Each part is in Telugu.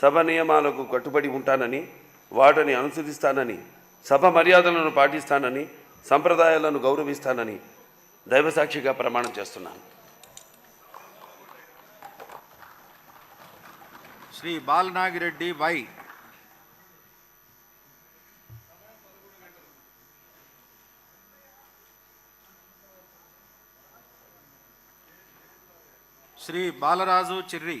సభ నియమాలకు కట్టుబడి ఉంటానని వాటిని అనుసరిస్తానని సభ మర్యాదలను పాటిస్తానని సంప్రదాయాలను గౌరవిస్తానని దైవసాక్షిగా ప్రమాణం చేస్తున్నాను. శ్రీ బాలనాగిరెడ్డి వై. శ్రీ బాలరాజు చిర్రి.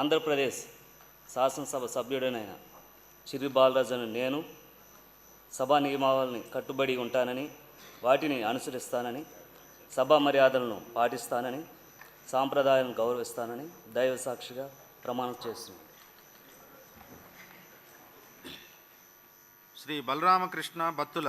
ఆంధ్రప్రదేశ్ శాసనసభ సభ్యుడనైన చిరు బాలరాజును నేను సభా నియమావళిని కట్టుబడి ఉంటానని వాటిని అనుసరిస్తానని సభా మర్యాదలను పాటిస్తానని సాంప్రదాయాలను గౌరవిస్తానని దైవ సాక్షిగా ప్రమాణం చేస్తున్నాను. శ్రీ బలరామకృష్ణ బత్తుల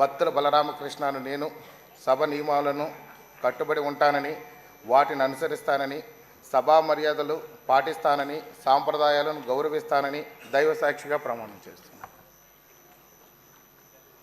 భక్తుల బలరామకృష్ణను నేను సభ నియమాలను కట్టుబడి ఉంటానని వాటిని అనుసరిస్తానని సభా మర్యాదలు పాటిస్తానని సాంప్రదాయాలను గౌరవిస్తానని దైవ సాక్షిగా ప్రమాణం చేస్తున్నాను.